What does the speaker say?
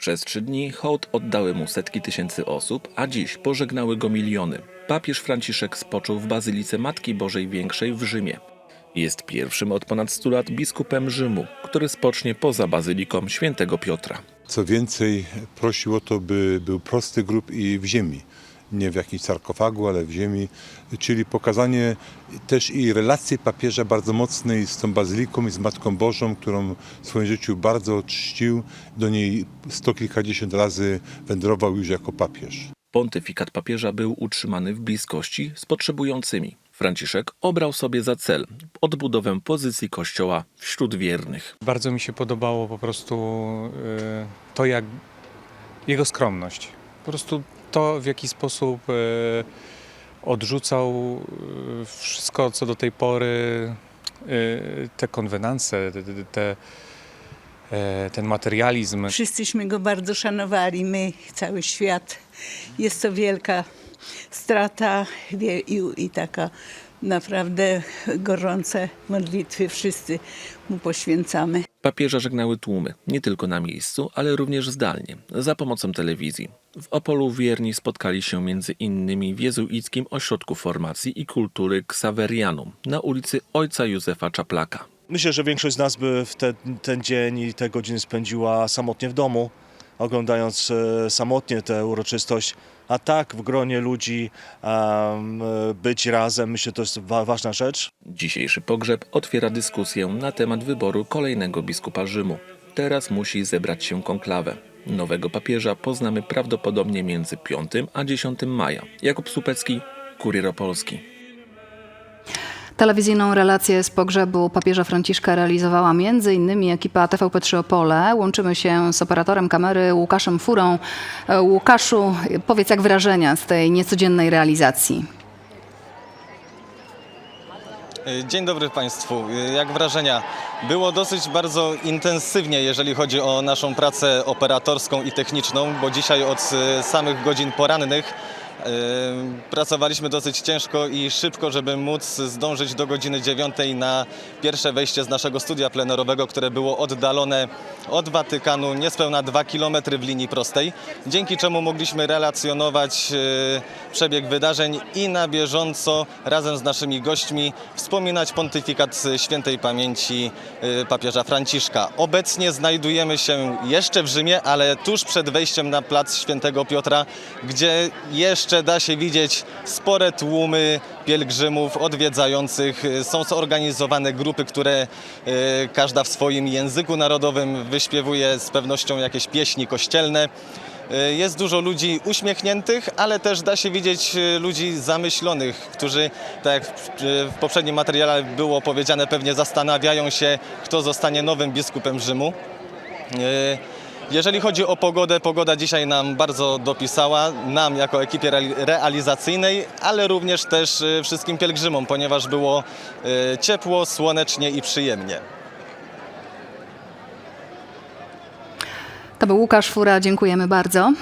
Przez trzy dni hołd oddały mu setki tysięcy osób, a dziś pożegnały go miliony. Papież Franciszek spoczął w Bazylice Matki Bożej Większej w Rzymie. Jest pierwszym od ponad 100 lat biskupem Rzymu, który spocznie poza Bazyliką Świętego Piotra. Co więcej, prosił o to, by był prosty grób i w ziemi. Nie w jakimś sarkofagu, ale w ziemi. Czyli pokazanie też i relacji papieża bardzo mocnej z tą bazyliką i z Matką Bożą, którą w swoim życiu bardzo czcił. Do niej sto kilkadziesiąt razy wędrował już jako papież. Pontyfikat papieża był utrzymany w bliskości z potrzebującymi. Franciszek obrał sobie za cel odbudowę pozycji Kościoła wśród wiernych. Bardzo mi się podobało po prostu y, to, jak jego skromność. Po prostu to, w jaki sposób y, odrzucał y, wszystko, co do tej pory, y, te konwenanse, te, te, te, e, ten materializm. Wszyscyśmy go bardzo szanowali, my, cały świat. Jest to wielka strata i, i taka naprawdę gorące modlitwy wszyscy mu poświęcamy. Papieża żegnały tłumy, nie tylko na miejscu, ale również zdalnie, za pomocą telewizji. W Opolu wierni spotkali się między innymi w jezuickim ośrodku formacji i kultury Xaverianum na ulicy Ojca Józefa Czaplaka. Myślę, że większość z nas by w te, ten dzień i te godziny spędziła samotnie w domu, oglądając e, samotnie tę uroczystość. A tak w gronie ludzi e, być razem, myślę, to jest wa- ważna rzecz. Dzisiejszy pogrzeb otwiera dyskusję na temat wyboru kolejnego biskupa Rzymu. Teraz musi zebrać się konklawę. Nowego papieża poznamy prawdopodobnie między 5 a 10 maja. Jakub Supecki, Kurier Opolski. Telewizyjną relację z pogrzebu papieża Franciszka realizowała m.in. ekipa TVP3 Opole. Łączymy się z operatorem kamery Łukaszem Furą. E, Łukaszu, powiedz jak wrażenia z tej niecodziennej realizacji? Dzień dobry Państwu. Jak wrażenia? Było dosyć bardzo intensywnie, jeżeli chodzi o naszą pracę operatorską i techniczną, bo dzisiaj od e, samych godzin porannych e, pracowaliśmy dosyć ciężko i szybko, żeby móc zdążyć do godziny dziewiątej na pierwsze wejście z naszego studia plenerowego, które było oddalone od Watykanu niespełna 2 km w linii prostej, dzięki czemu mogliśmy relacjonować e, przebieg wydarzeń i na bieżąco razem z naszymi gośćmi wspominać pontyfikat świętej pamięci e, papieża Franciszka. Obecnie znajdujemy się jeszcze w Rzymie, ale tuż przed wejściem na plac świętego Piotra, gdzie jeszcze da się widzieć spore tłumy pielgrzymów odwiedzających. Są zorganizowane grupy, które e, każda w swoim języku narodowym wyśpiewuje z pewnością jakieś pieśni kościelne. E, Jest dużo ludzi uśmiechniętych, ale też da się widzieć e, ludzi zamyślonych, którzy, tak jak w poprzednim materiale było powiedziane, pewnie zastanawiają się, kto zostanie nowym biskupem Rzymu. Jeżeli chodzi o pogodę, pogoda dzisiaj nam bardzo dopisała, nam jako ekipie reali- realizacyjnej, ale również też e, wszystkim pielgrzymom, ponieważ było e, ciepło, słonecznie i przyjemnie. To był Łukasz Fura, dziękujemy bardzo.